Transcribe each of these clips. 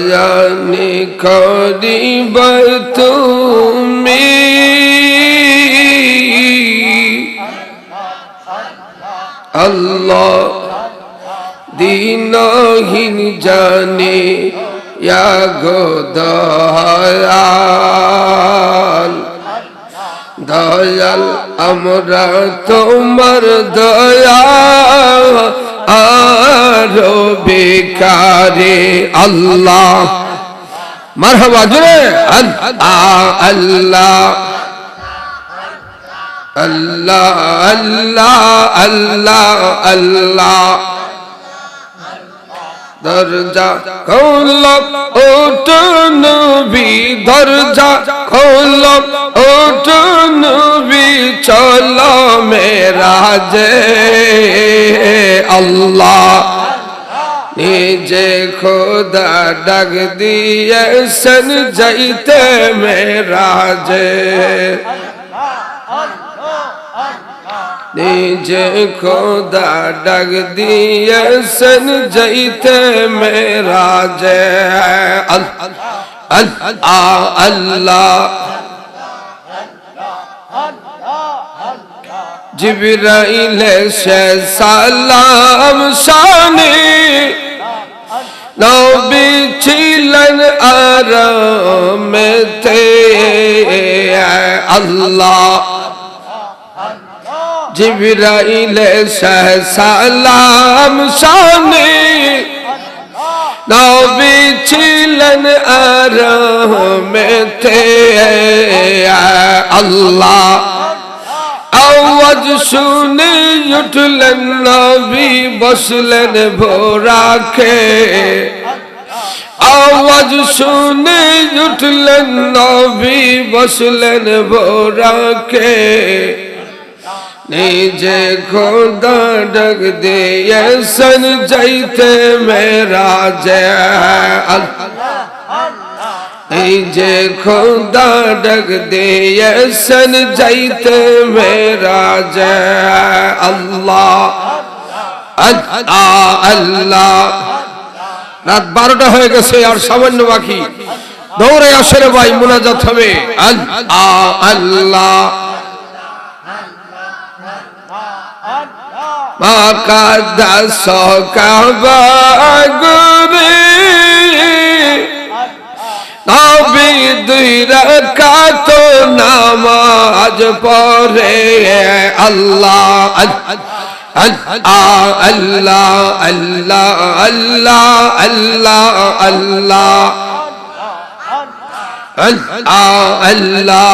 দয়ানি করিব তুমি। আল্লাহ দিনহীন জানে দয়াল। দয়াল আমরা তোমার দয়া। আরও বেকারে আল্লাহ। মারহাবা জুড়ে আল্লাহ আল্লাহ। আল্লাহ আল্লাহ আল্লাহ আল্লাহ। দরজা খোল ওট নবী, দরজা খোল ওট নবী, চলো মেরাজে। আল্লাহ। নিজে খোদা ডাক দিয়েছেন যাইতে মেরাজে নিজে খোদা ডাক দিয়েছেন যাইতে মেরাজে আল্লাহ আল্লাহ। জিবরাইল সে সালাম শানে নবী ছিলেন আরামেতে আল্লাহ। জিবরাইল সে সালাম শানে নবী ছিলেন আরামেতে আল্লাহ। আওয়াজ শুনে উঠলেন নবী বসলেন ভোরাকে। আওয়াজ শুনে উঠলেন নবী বসলেন ভোরাকে। নিজে খোদা ডাক দিয়েছেন, যাইতে মেরা যে এই যে খোদা ডাক দিয়েছেন যাইতে মেরা যে আল্লাহ আল্লাহ আল্লাহ। রাত বারোটা হয়ে গেছে আর সামান্য বাকি। দৌড়ে আসলে ভাই, মোনাজাত হবে। আল্লাহ আল্লাহ। মাকাদাস কাবাগুরে রাকাত নামাজ পড়ে, আল্লাহ আল্লাহ আল্লাহ আল্লাহ আল্লাহ আল্লাহ আল্লাহ আল্লাহ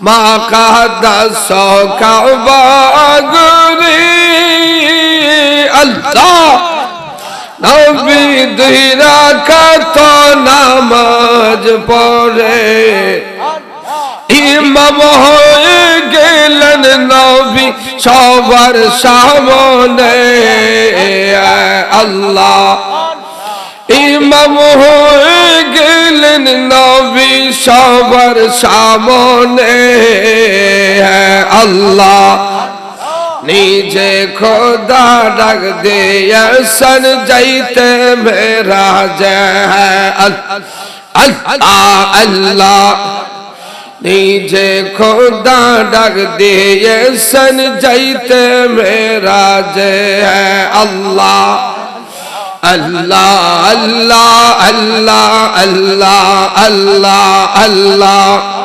মা কাদাস কাবাগুরে আল্লাহ নবী দুই রাকাত নামাজ পড়ে। ইমাম হয়ে গেলেন নবী সবার সামনে। আল্লাহ। ইমাম হয়ে গেলেন নবী সবার সামনে। আল্লাহ। নিজে খোদা ডাক দিয়েছেন যাইতে মেরা আল্লাহ আল্লাহ নিজে খোদা ডাক দিয়েছেন যাইতে মেরা আল্লাহ আল্লাহ আল্লাহ আল্লাহ আল্লাহ আল্লাহ আল্লাহ